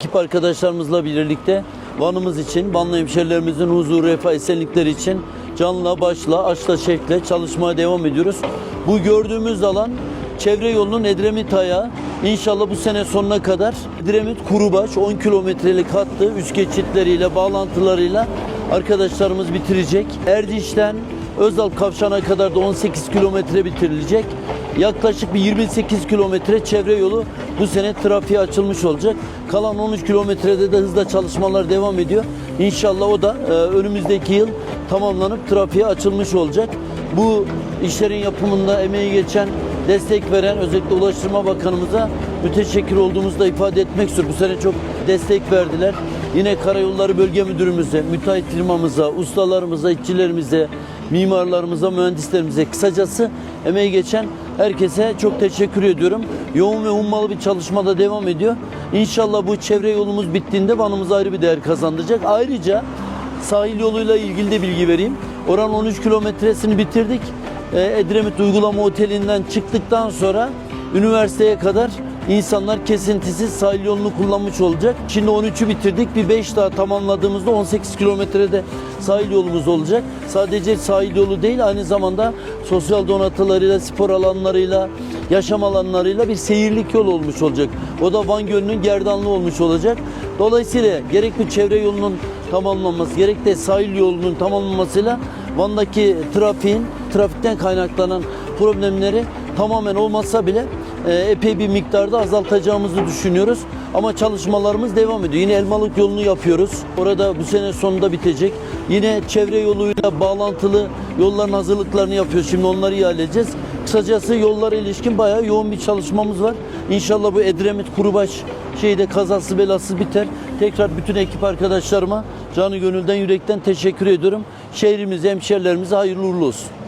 Ekip arkadaşlarımızla birlikte Van'ımız için, Vanlı hemşerilerimizin huzur, refah, esenlikleri için canla, başla, aşla, şevkle çalışmaya devam ediyoruz. Bu gördüğümüz alan çevre yolunun Edremit ayağı. İnşallah bu sene sonuna kadar Edremit Kurubaş 10 kilometrelik hattı üst geçitleriyle, bağlantılarıyla arkadaşlarımız bitirecek. Erdinç'ten Özal Kavşağı'na kadar da 18 kilometre bitirilecek. Yaklaşık bir 28 kilometre çevre yolu bu sene trafiğe açılmış olacak. Kalan 13 kilometrede de hızla çalışmalar devam ediyor. İnşallah o da e, önümüzdeki yıl tamamlanıp trafiğe açılmış olacak. Bu işlerin yapımında emeği geçen, destek veren özellikle Ulaştırma Bakanımıza müteşekkir olduğumuzu da ifade etmek istiyorum. Bu sene çok destek verdiler. Yine Karayolları Bölge Müdürümüze, müteahhit firmamıza, ustalarımıza, işçilerimize, mimarlarımıza, mühendislerimize kısacası emeği geçen herkese çok teşekkür ediyorum. Yoğun ve ummalı bir çalışmada devam ediyor. İnşallah bu çevre yolumuz bittiğinde Van'ımız ayrı bir değer kazandıracak. Ayrıca sahil yoluyla ilgili de bilgi vereyim. Oran 13 kilometresini bitirdik. Ee, Edremit Uygulama Oteli'nden çıktıktan sonra üniversiteye kadar insanlar kesintisiz sahil yolunu kullanmış olacak. Şimdi 13'ü bitirdik. Bir 5 daha tamamladığımızda 18 kilometrede sahil yolumuz olacak. Sadece sahil yolu değil aynı zamanda sosyal donatılarıyla, spor alanlarıyla, yaşam alanlarıyla bir seyirlik yol olmuş olacak. O da Van Gölü'nün gerdanlığı olmuş olacak. Dolayısıyla gerek bu çevre yolunun tamamlanması, gerek de sahil yolunun tamamlanmasıyla Van'daki trafiğin, trafikten kaynaklanan problemleri tamamen olmazsa bile epey bir miktarda azaltacağımızı düşünüyoruz. Ama çalışmalarımız devam ediyor. Yine Elmalık yolunu yapıyoruz. Orada bu sene sonunda bitecek. Yine çevre yoluyla bağlantılı yolların hazırlıklarını yapıyoruz. Şimdi onları ihale edeceğiz. Kısacası yollara ilişkin bayağı yoğun bir çalışmamız var. İnşallah bu Edremit Kurubaş şeyde kazası belasız biter. Tekrar bütün ekip arkadaşlarıma canı gönülden yürekten teşekkür ediyorum. Şehrimize, hemşerilerimize hayırlı uğurlu olsun.